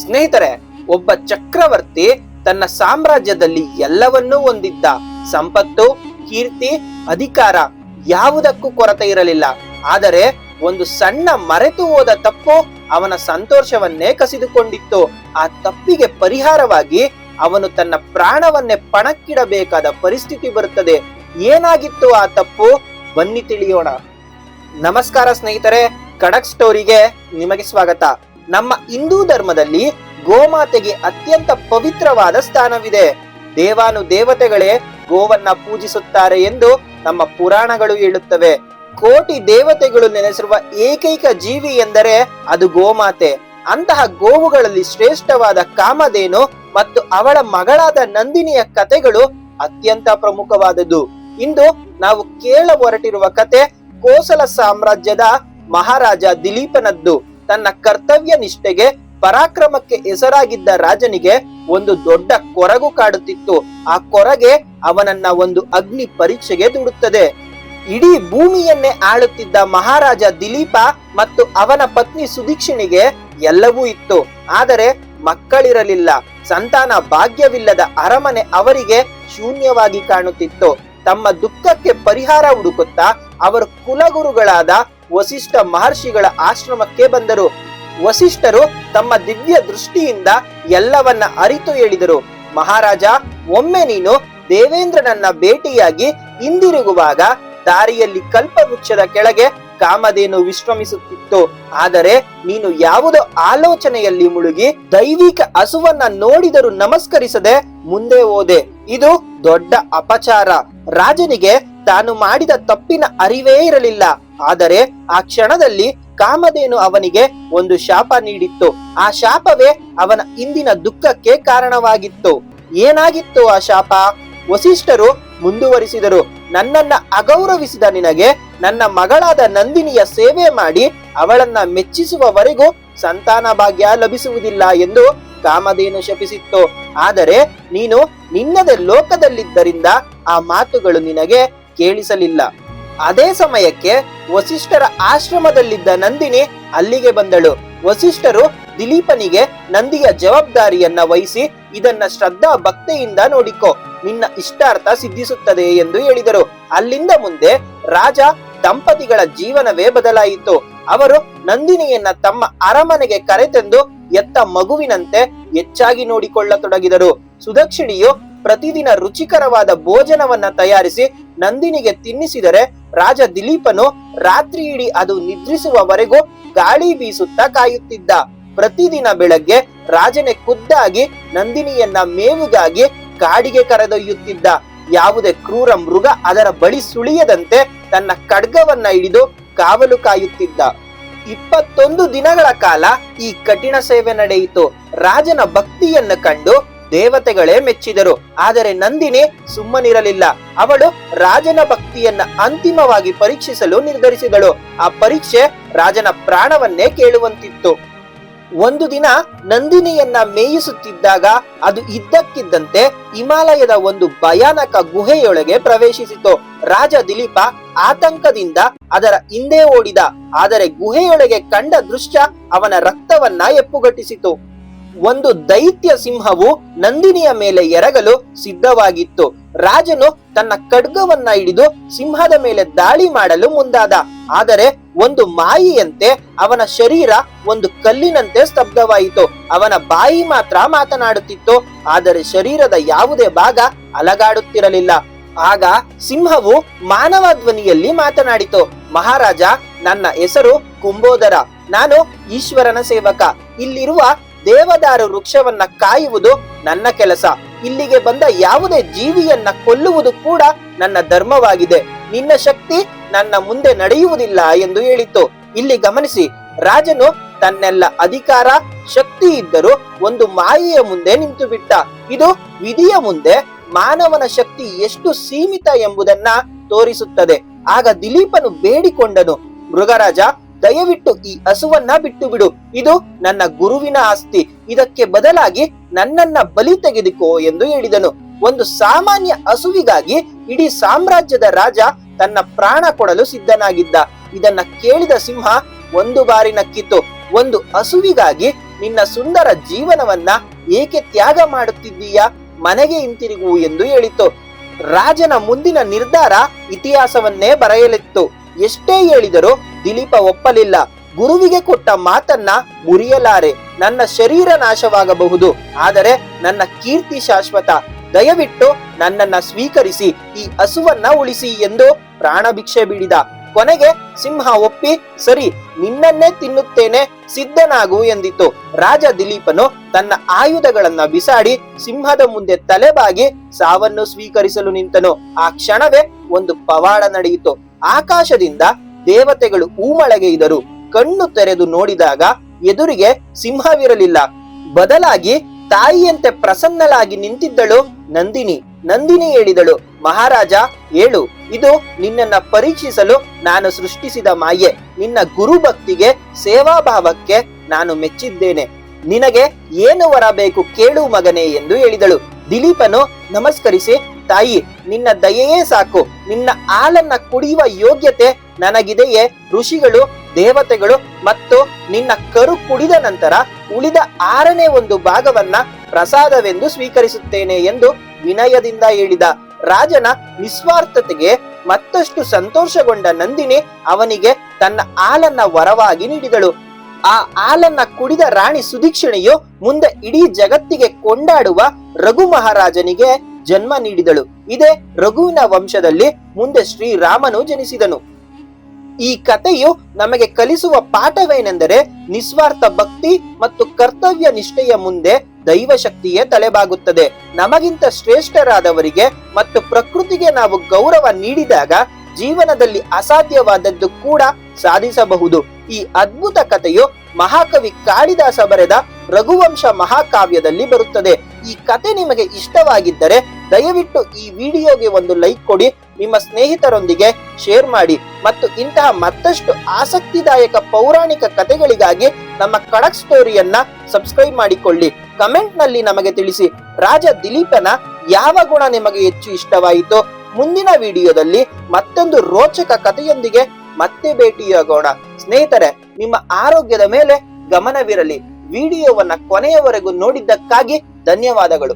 ಸ್ನೇಹಿತರೆ, ಒಬ್ಬ ಚಕ್ರವರ್ತಿ ತನ್ನ ಸಾಮ್ರಾಜ್ಯದಲ್ಲಿ ಎಲ್ಲವನ್ನೂ ಹೊಂದಿದ್ದ. ಸಂಪತ್ತು, ಕೀರ್ತಿ, ಅಧಿಕಾರ ಯಾವುದಕ್ಕೂ ಕೊರತೆ ಇರಲಿಲ್ಲ. ಆದರೆ ಒಂದು ಸಣ್ಣ ಮರೆತು ಹೋದ ತಪ್ಪು ಅವನ ಸಂತೋಷವನ್ನೇ ಕಸಿದುಕೊಂಡಿತ್ತು. ಆ ತಪ್ಪಿಗೆ ಪರಿಹಾರವಾಗಿ ಅವನು ತನ್ನ ಪ್ರಾಣವನ್ನೇ ಪಣಕ್ಕಿಡಬೇಕಾದ ಪರಿಸ್ಥಿತಿ ಬರುತ್ತದೆ. ಏನಾಗಿತ್ತು ಆ ತಪ್ಪು? ಬನ್ನಿ ತಿಳಿಯೋಣ. ನಮಸ್ಕಾರ ಸ್ನೇಹಿತರೆ, ಕಡಕ್ ಸ್ಟೋರಿಗೆ ನಿಮಗೆ ಸ್ವಾಗತ. ನಮ್ಮ ಹಿಂದೂ ಧರ್ಮದಲ್ಲಿ ಗೋಮಾತೆಗೆ ಅತ್ಯಂತ ಪವಿತ್ರವಾದ ಸ್ಥಾನವಿದೆ. ದೇವಾನು ದೇವತೆಗಳೇ ಗೋವನ್ನ ಪೂಜಿಸುತ್ತಾರೆ ಎಂದು ನಮ್ಮ ಪುರಾಣಗಳು ಹೇಳುತ್ತವೆ. ಕೋಟಿ ದೇವತೆಗಳು ನೆನೆಸಿರುವ ಏಕೈಕ ಜೀವಿ ಎಂದರೆ ಅದು ಗೋಮಾತೆ. ಅಂತಹ ಗೋವುಗಳಲ್ಲಿ ಶ್ರೇಷ್ಠವಾದ ಕಾಮಧೇನು ಮತ್ತು ಅವಳ ಮಗಳಾದ ನಂದಿನಿಯ ಕಥೆಗಳು ಅತ್ಯಂತ ಪ್ರಮುಖವಾದದ್ದು. ಇಂದು ನಾವು ಕೇಳ ಹೊರಟಿರುವ ಕತೆ ಕೋಸಲ ಸಾಮ್ರಾಜ್ಯದ ಮಹಾರಾಜ ದಿಲೀಪನದ್ದು. ತನ್ನ ಕರ್ತವ್ಯ ನಿಷ್ಠೆಗೆ, ಪರಾಕ್ರಮಕ್ಕೆ ಹೆಸರಾಗಿದ್ದ ರಾಜನಿಗೆ ಒಂದು ದೊಡ್ಡ ಕೊರಗು ಕಾಡುತ್ತಿತ್ತು. ಆ ಕೊರಗೆ ಅವನನ್ನ ಒಂದು ಅಗ್ನಿ ಪರೀಕ್ಷೆಗೆ ದೂಡುತ್ತದೆ. ಇಡೀ ಭೂಮಿಯನ್ನೇ ಆಳುತ್ತಿದ್ದ ಮಹಾರಾಜ ದಿಲೀಪ ಮತ್ತು ಅವನ ಪತ್ನಿ ಸುದೀಕ್ಷಿಣಿಗೆ ಎಲ್ಲವೂ ಇತ್ತು. ಆದರೆ ಮಕ್ಕಳಿರಲಿಲ್ಲ. ಸಂತಾನ ಭಾಗ್ಯವಿಲ್ಲದ ಅರಮನೆ ಅವರಿಗೆ ಶೂನ್ಯವಾಗಿ ಕಾಣುತ್ತಿತ್ತು. ತಮ್ಮ ದುಃಖಕ್ಕೆ ಪರಿಹಾರ ಹುಡುಕುತ್ತಾ, ಅವರು ಕುಲಗುರುಗಳಾದ ವಸಿಷ್ಠ ಮಹರ್ಷಿಗಳ ಆಶ್ರಮಕ್ಕೆ ಬಂದರು. ವಸಿಷ್ಠರು ತಮ್ಮ ದಿವ್ಯ ದೃಷ್ಟಿಯಿಂದ ಎಲ್ಲವನ್ನ ಅರಿತು ಹೇಳಿದರು. ಮಹಾರಾಜ, ಒಮ್ಮೆ ನೀನು ದೇವೇಂದ್ರನನ್ನ ಭೇಟಿಯಾಗಿ ಹಿಂದಿರುಗುವಾಗ ದಾರಿಯಲ್ಲಿ ಕಲ್ಪವೃಕ್ಷದ ಕೆಳಗೆ ಕಾಮಧೇನು ವಿಶ್ರಮಿಸುತ್ತಿತ್ತು. ಆದರೆ ನೀನು ಯಾವುದೋ ಆಲೋಚನೆಯಲ್ಲಿ ಮುಳುಗಿ ದೈವಿಕ ಹಸುವನ್ನ ನೋಡಿದರೂ ನಮಸ್ಕರಿಸದೆ ಮುಂದೆ ಹೋದೆ. ಇದು ದೊಡ್ಡ ಅಪಚಾರ. ರಾಜನಿಗೆ ತಾನು ಮಾಡಿದ ತಪ್ಪಿನ ಅರಿವೇ ಇರಲಿಲ್ಲ. ಆದರೆ ಆ ಕ್ಷಣದಲ್ಲಿ ಕಾಮಧೇನು ಅವನಿಗೆ ಒಂದು ಶಾಪ ನೀಡಿತ್ತು. ಆ ಶಾಪವೇ ಅವನ ಇಂದಿನ ದುಃಖಕ್ಕೆ ಕಾರಣವಾಗಿತ್ತು. ಏನಾಗಿತ್ತು ಆ ಶಾಪ? ವಸಿಷ್ಠರು ಮುಂದುವರಿಸಿದರು. ನನ್ನನ್ನ ಅಗೌರವಿಸಿದ ನಿನಗೆ ನನ್ನ ಮಗಳಾದ ನಂದಿನಿಯ ಸೇವೆ ಮಾಡಿ ಅವಳನ್ನ ಮೆಚ್ಚಿಸುವವರೆಗೂ ಸಂತಾನ ಭಾಗ್ಯ ಲಭಿಸುವುದಿಲ್ಲ ಎಂದು ಕಾಮಧೇನು ಶಪಿಸಿತ್ತು. ಆದರೆ ನೀನು ನಿನ್ನದೇ ಲೋಕದಲ್ಲಿದ್ದರಿಂದ ಆ ಮಾತುಗಳು ನಿನಗೆ ಕೇಳಿಸಲಿಲ್ಲ. ಅದೇ ಸಮಯಕ್ಕೆ ವಸಿಷ್ಠರ ಆಶ್ರಮದಲ್ಲಿದ್ದ ನಂದಿನಿ ಅಲ್ಲಿಗೆ ಬಂದಳು. ವಸಿಷ್ಠರು ದಿಲೀಪನಿಗೆ ನಂದಿಯ ಜವಾಬ್ದಾರಿಯನ್ನ ವಹಿಸಿ ಇದನ್ನ ಶ್ರದ್ಧಾ ಭಕ್ತಿಯಿಂದ ನೋಡಿಕೋ, ನಿನ್ನ ಇಷ್ಟಾರ್ಥ ಸಿದ್ಧಿಸುತ್ತದೆ ಎಂದು ಹೇಳಿದರು. ಅಲ್ಲಿಂದ ಮುಂದೆ ರಾಜ ದಂಪತಿಗಳ ಜೀವನವೇ ಬದಲಾಯಿತು. ಅವರು ನಂದಿನಿಯನ್ನ ತಮ್ಮ ಅರಮನೆಗೆ ಕರೆತಂದು ಎತ್ತ ಮಗುವಿನಂತೆ ಹೆಚ್ಚಾಗಿ ನೋಡಿಕೊಳ್ಳತೊಡಗಿದರು. ಸುದಕ್ಷಿಣಿಯು ಪ್ರತಿದಿನ ರುಚಿಕರವಾದ ಭೋಜನವನ್ನ ತಯಾರಿಸಿ ನಂದಿನಿಗೆ ತಿನ್ನಿಸಿದರೆ ರಾಜ ದಿಲೀಪನು ರಾತ್ರಿ ಇಡೀ ಅದು ನಿದ್ರಿಸುವವರೆಗೂ ಗಾಳಿ ಬೀಸುತ್ತಾ ಕಾಯುತ್ತಿದ್ದ. ಪ್ರತಿದಿನ ಬೆಳಗ್ಗೆ ರಾಜನೇ ಖುದ್ದಾಗಿ ನಂದಿನಿಯನ್ನ ಮೇವುಗಾಗಿ ಕಾಡಿಗೆ ಕರೆದೊಯ್ಯುತ್ತಿದ್ದ. ಯಾವುದೇ ಕ್ರೂರ ಮೃಗ ಅದರ ಬಳಿ ಸುಳಿಯದಂತೆ ತನ್ನ ಖಡ್ಗವನ್ನ ಹಿಡಿದು ಕಾವಲು ಕಾಯುತ್ತಿದ್ದ. ಇಪ್ಪತ್ತೊಂದು ದಿನಗಳ ಕಾಲ ಈ ಕಠಿಣ ಸೇವೆ ನಡೆಯಿತು. ರಾಜನ ಭಕ್ತಿಯನ್ನು ಕಂಡು ದೇವತೆಗಳೇ ಮೆಚ್ಚಿದರು. ಆದರೆ ನಂದಿನಿ ಸುಮ್ಮನಿರಲಿಲ್ಲ. ಅವಳು ರಾಜನ ಭಕ್ತಿಯನ್ನ ಅಂತಿಮವಾಗಿ ಪರೀಕ್ಷಿಸಲು ನಿರ್ಧರಿಸಿದಳು. ಆ ಪರೀಕ್ಷೆ ರಾಜನ ಪ್ರಾಣವನ್ನೇ ಕೇಳುವಂತಿತ್ತು. ಒಂದು ದಿನ ನಂದಿನಿಯನ್ನ ಮೇಯಿಸುತ್ತಿದ್ದಾಗ ಅದು ಇದ್ದಕ್ಕಿದ್ದಂತೆ ಹಿಮಾಲಯದ ಒಂದು ಭಯಾನಕ ಗುಹೆಯೊಳಗೆ ಪ್ರವೇಶಿಸಿತು. ರಾಜ ದಿಲೀಪ ಆತಂಕದಿಂದ ಅದರ ಹಿಂದೆ ಓಡಿದ, ಆದರೆ ಗುಹೆಯೊಳಗೆ ಕಂಡ ದೃಶ್ಯ ಅವನ ರಕ್ತವನ್ನ ಎಪ್ಪುಗಟ್ಟಿಸಿತು. ಒಂದು ದೈತ್ಯ ಸಿಂಹವು ನಂದಿನಿಯ ಮೇಲೆ ಎರಗಲು ಸಿದ್ಧವಾಗಿತ್ತು. ರಾಜನು ತನ್ನ ಖಡ್ಗವನ್ನ ಹಿಡಿದು ಸಿಂಹದ ಮೇಲೆ ದಾಳಿ ಮಾಡಲು ಮುಂದಾದ. ಆದರೆ ಒಂದು ಮಾಯಿಯಂತೆ ಅವನ ಶರೀರ ಒಂದು ಕಲ್ಲಿನಂತೆ ಸ್ತಬ್ಧವಾಯಿತು. ಅವನ ಬಾಯಿ ಮಾತ್ರ ಮಾತನಾಡುತ್ತಿತ್ತು. ಆದರೆ ಶರೀರದ ಯಾವುದೇ ಭಾಗ ಅಲಗಾಡುತ್ತಿರಲಿಲ್ಲ. ಆಗ ಸಿಂಹವು ಮಾನವ ಧ್ವನಿಯಲ್ಲಿ ಮಾತನಾಡಿತು. ಮಹಾರಾಜ, ನನ್ನ ಹೆಸರು ಕುಂಬೋದರ. ನಾನು ಈಶ್ವರನ ಸೇವಕ. ಇಲ್ಲಿರುವ ದೇವದಾರು ವೃಕ್ಷವನ್ನ ಕಾಯುವುದು ನನ್ನ ಕೆಲಸ. ಇಲ್ಲಿಗೆ ಬಂದ ಯಾವುದೇ ಜೀವಿಯನ್ನ ಕೊಲ್ಲುವುದು ಕೂಡ ನನ್ನ ಧರ್ಮವಾಗಿದೆ. ನಿನ್ನ ಶಕ್ತಿ ನನ್ನ ಮುಂದೆ ನಡೆಯುವುದಿಲ್ಲ ಎಂದು ಹೇಳಿತು ಇಲ್ಲಿ ಗಮನಿಸಿ, ರಾಜನು ತನ್ನೆಲ್ಲ ಅಧಿಕಾರ, ಶಕ್ತಿ ಇದ್ದರೂ ಒಂದು ಮಾಯೆಯ ಮುಂದೆ ನಿಂತು ಬಿಟ್ಟ ಇದು ವಿಧಿಯ ಮುಂದೆ ಮಾನವನ ಶಕ್ತಿ ಎಷ್ಟು ಸೀಮಿತ ಎಂಬುದನ್ನ ತೋರಿಸುತ್ತದೆ. ಆಗ ದಿಲೀಪನು ಬೇಡಿಕೊಂಡನು, ಮೃಗರಾಜ ದಯವಿಟ್ಟು ಈ ಹಸುವನ್ನ ಬಿಟ್ಟು ಬಿಡು ಇದು ನನ್ನ ಗುರುವಿನ ಆಸ್ತಿ. ಇದಕ್ಕೆ ಬದಲಾಗಿ ನನ್ನನ್ನ ಬಲಿ ತೆಗೆದುಕೋ ಎಂದು ಹೇಳಿದನು. ಒಂದು ಸಾಮಾನ್ಯ ಹಸುವಿಗಾಗಿ ಇಡೀ ಸಾಮ್ರಾಜ್ಯದ ರಾಜ ತನ್ನ ಪ್ರಾಣ ಕೊಡಲು ಸಿದ್ಧನಾಗಿದ್ದ. ಇದನ್ನ ಕೇಳಿದ ಸಿಂಹ ಒಂದು ಬಾರಿ ನಕ್ಕಿತು. ಒಂದು ಹಸುವಿಗಾಗಿ ನಿನ್ನ ಸುಂದರ ಜೀವನವನ್ನ ಏಕೆ ತ್ಯಾಗ ಮಾಡುತ್ತಿದ್ದೀಯಾ? ಮನೆಗೆ ಹಿಂತಿರುಗು ಎಂದು ಹೇಳಿತು. ರಾಜನ ಮುಂದಿನ ನಿರ್ಧಾರ ಇತಿಹಾಸವನ್ನೇ ಬರೆಯಲಿತ್ತು. ಎಷ್ಟೇ ಹೇಳಿದರೂ ದಿಲೀಪ ಒಪ್ಪಲಿಲ್ಲ. ಗುರುವಿಗೆ ಕೊಟ್ಟ ಮಾತನ್ನ ಮುರಿಯಲಾರೆ. ನನ್ನ ಶರೀರ ನಾಶವಾಗಬಹುದು. ಆದರೆ ನನ್ನ ಕೀರ್ತಿ ಶಾಶ್ವತ. ದಯವಿಟ್ಟು ನನ್ನನ್ನ ಸ್ವೀಕರಿಸಿ, ಈ ಹಸುವನ್ನ ಉಳಿಸಿ ಎಂದು ಪ್ರಾಣ ಭಿಕ್ಷೆ ಬಿಡಿದ ಕೊನೆಗೆ ಸಿಂಹ ಒಪ್ಪಿ, ಸರಿ, ನಿನ್ನನ್ನೇ ತಿನ್ನುತ್ತೇನೆ, ಸಿದ್ಧನಾಗು ಎಂದಿತು ರಾಜ ದಿಲೀಪನು ತನ್ನ ಆಯುಧಗಳನ್ನ ಬಿಸಾಡಿ ಸಿಂಹದ ಮುಂದೆ ತಲೆಬಾಗಿ ಸಾವನ್ನು ಸ್ವೀಕರಿಸಲು ನಿಂತನು. ಆ ಕ್ಷಣವೇ ಒಂದು ಪವಾಡ ನಡೆಯಿತು. ಆಕಾಶದಿಂದ ದೇವತೆಗಳು ಊಮಳಗೆಯಿದರು ಕಣ್ಣು ತೆರೆದು ನೋಡಿದಾಗ ಎದುರಿಗೆ ಸಿಂಹವಿರಲಿಲ್ಲ. ಬದಲಾಗಿ ತಾಯಿಯಂತೆ ಪ್ರಸನ್ನಳಾಗಿ ನಿಂತಿದ್ದಳು ನಂದಿನಿ. ನಂದಿನಿ ಹೇಳಿದಳು, ಮಹಾರಾಜ ಏಳು ಇದು ನಿನ್ನನ್ನ ಪರೀಕ್ಷಿಸಲು ನಾನು ಸೃಷ್ಟಿಸಿದ ಮಾಯೆ. ನಿನ್ನ ಗುರು ಭಕ್ತಿಗೆ ಸೇವಾಭಾವಕ್ಕೆ ನಾನು ಮೆಚ್ಚಿದ್ದೇನೆ. ನಿನಗೆ ಏನು ವರ ಬೇಕು ಕೇಳು ಮಗನೇ ಎಂದು ಹೇಳಿದಳು. ದಿಲೀಪನು, ನಮಸ್ಕರಿಸಿ, ತಾಯಿ, ನಿನ್ನ ದಯೆಯೇ ಸಾಕು. ನಿನ್ನ ಹಾಲನ್ನ ಕುಡಿಯುವ ಯೋಗ್ಯತೆ ನನಗಿದೆಯೇ ಋಷಿಗಳು, ದೇವತೆಗಳು ಮತ್ತು ನಿನ್ನ ಕರು ಕುಡಿದ ನಂತರ ಉಳಿದ ಆರನೇ ಒಂದು ಭಾಗವನ್ನ ಪ್ರಸಾದವೆಂದು ಸ್ವೀಕರಿಸುತ್ತೇನೆ ಎಂದು ವಿನಯದಿಂದ ಹೇಳಿದ ರಾಜನ ನಿಸ್ವಾರ್ಥತೆಗೆ ಮತ್ತಷ್ಟು ಸಂತೋಷಗೊಂಡ ನಂದಿನಿ ಅವನಿಗೆ ತನ್ನ ಹಾಲನ್ನ ವರವಾಗಿ ನೀಡಿದಳು. ಆ ಹಾಲನ್ನ ಕುಡಿದ ರಾಣಿ ಸುದೀಕ್ಷಣೆಯು ಮುಂದೆ ಇಡೀ ಜಗತ್ತಿಗೆ ಕೊಂಡಾಡುವ ರಘು ಮಹಾರಾಜನಿಗೆ ಜನ್ಮ ನೀಡಿದಳು. ಇದೇ ರಘುವಿನ ವಂಶದಲ್ಲಿ ಮುಂದೆ ಶ್ರೀರಾಮನು ಜನಿಸಿದನು. ಈ ಕಥೆಯು ನಮಗೆ ಕಲಿಸುವ ಪಾಠವೇನೆಂದರೆ ನಿಸ್ವಾರ್ಥ ಭಕ್ತಿ ಮತ್ತು ಕರ್ತವ್ಯ ನಿಷ್ಠೆಯ ಮುಂದೆ ದೈವ ಶಕ್ತಿಯೇ ತಲೆಬಾಗುತ್ತದೆ. ನಮಗಿಂತ ಶ್ರೇಷ್ಠರಾದವರಿಗೆ ಮತ್ತು ಪ್ರಕೃತಿಗೆ ನಾವು ಗೌರವ ನೀಡಿದಾಗ ಜೀವನದಲ್ಲಿ ಅಸಾಧ್ಯವಾದದ್ದು ಕೂಡ ಸಾಧಿಸಬಹುದು. ಈ ಅದ್ಭುತ ಕಥೆಯು ಮಹಾಕವಿ ಕಾಳಿದಾಸ ಬರೆದ ರಘುವಂಶ ಮಹಾಕಾವ್ಯದಲ್ಲಿ ಬರುತ್ತದೆ. ಈ ಕತೆ ನಿಮಗೆ ಇಷ್ಟವಾಗಿದ್ದರೆ ದಯವಿಟ್ಟು ಈ ವಿಡಿಯೋಗೆ ಒಂದು ಲೈಕ್ ಕೊಡಿ. ನಿಮ್ಮ ಸ್ನೇಹಿತರೊಂದಿಗೆ ಶೇರ್ ಮಾಡಿ ಮತ್ತು ಇಂತಹ ಮತ್ತಷ್ಟು ಆಸಕ್ತಿದಾಯಕ ಪೌರಾಣಿಕ ಕಥೆಗಳಿಗಾಗಿ ನಮ್ಮ ಕಡಕ್ ಸ್ಟೋರಿಯನ್ನ ಸಬ್ಸ್ಕ್ರೈಬ್ ಮಾಡಿಕೊಳ್ಳಿ. ಕಮೆಂಟ್ನಲ್ಲಿ ನಮಗೆ ತಿಳಿಸಿ, ರಾಜ ದಿಲೀಪನ ಯಾವ ಗುಣ ನಿಮಗೆ ಹೆಚ್ಚು ಇಷ್ಟವಾಯಿತು ಮುಂದಿನ ವಿಡಿಯೋದಲ್ಲಿ ಮತ್ತೊಂದು ರೋಚಕ ಕಥೆಯೊಂದಿಗೆ ಮತ್ತೆ ಭೇಟಿಯಾಗೋಣ. ಸ್ನೇಹಿತರೆ, ನಿಮ್ಮ ಆರೋಗ್ಯದ ಮೇಲೆ ಗಮನವಿರಲಿ. ವಿಡಿಯೋವನ್ನ ಕೊನೆಯವರೆಗೂ ನೋಡಿದ್ದಕ್ಕಾಗಿ ಧನ್ಯವಾದಗಳು.